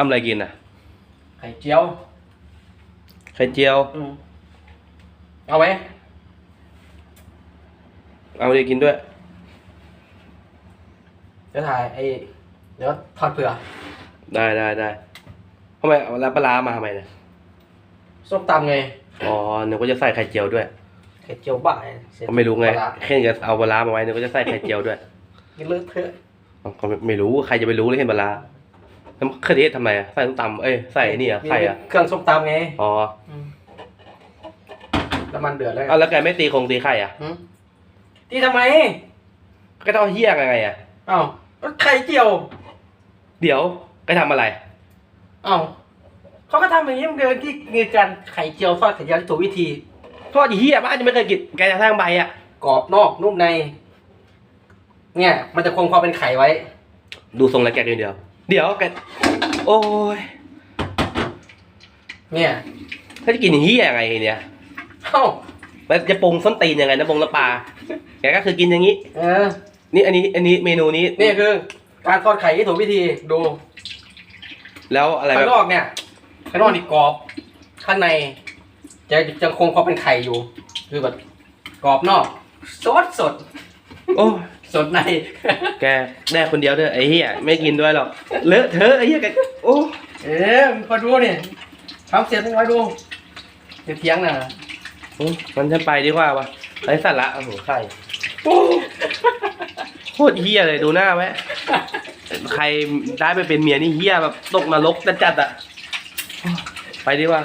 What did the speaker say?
ทำอะไรกินอะ ไข่เจียว ไข่เจียว อืมเอาไหมเอาไปกินด้วย เดี๋ยวถ่ายไอ้เดี๋ยวทอดเผื่อได้ได้ได้ทำไมเอาแล้วปลาร้ามาทำไมเนี่ย ส้มตำไง อ๋อนึกว่าจะใส่ไข่เจียวด้วย ไข่เจียวบ้าเสจก็ไม่รู้ไงปลาร้าแค่จะเอาปลาร้ามาไว้นึกว่าจะใส่ไข่เจียวด้วยกินเลอะเทอะ ก็ไม่ไม่รู้ใครจะไปรู้เลยเห็นปลาร้า แล้วเคยเทศทำไมอะใส่ส้มตำเอ้ยใส่นี่อะไข่อะเครื่องส้มตำไงอ๋อมน้ำมันเดือดแล้วไงเอาแล้วแกไม่ตีคงตีไข่อะหืมที่ทำไมก็ต้องเอาเฮี้ยไงอะเอ้าก็ไข่เจียวเดี๋ยวแกทำอะไร เอ้าเขาก็ทำอย่างนี้มันเดินที่มีการไข่เจียวทอดไข่เจียวที่ถูกวิธี ทอดอีเฮี้ยบ้านจะไม่เคยกินแกจะสร้างใบอะกรอบนอกนุ่มใน เนี่ย มันจะคงความเป็นไข่ไว้ ดูทรงแล้วแกกินเดียว เดี๋ยวแกโอ้ยเนี่ยถ้าจะกินเฮี้ยยังไงเนี่ยเอ้าแล้วจะปรุงส้นตีนยังไงนะปรุงน้ำปลาแกก็คือกินอย่างนี้ เออ นี่อันนี้อันนี้เมนูนี้นี่คือ การทอดไข่ที่ถูกวิธีดูแล้วอะไรแบข้างบนอกเนี่ยข้างนอกนี่กรอบ ข้างใน จะจะคงความเป็นไข่อยู่ คือแบบกรอบนอก สดสดโอ้ย สดในแกแน่คนเดียวเถอะไอ้เหี้ยไม่กินด้วยหรอกเลอะเทอะไอ้เหี้ยแกโอ้เอ๊ะมึงคอยดูนี่ทำเสร็จมึงคอยดูเดี๋ยวเที่ยงน่ะโอ้มันฉันไปดีกว่าวะไร้สาระโอ้โหไข่โอ้โคตรเหี้ยเลยดูหน้าไว้ใครได้ไปเป็นเมียนี่เหี้ยแบบตกนรกจัดๆอะไปดีกว่า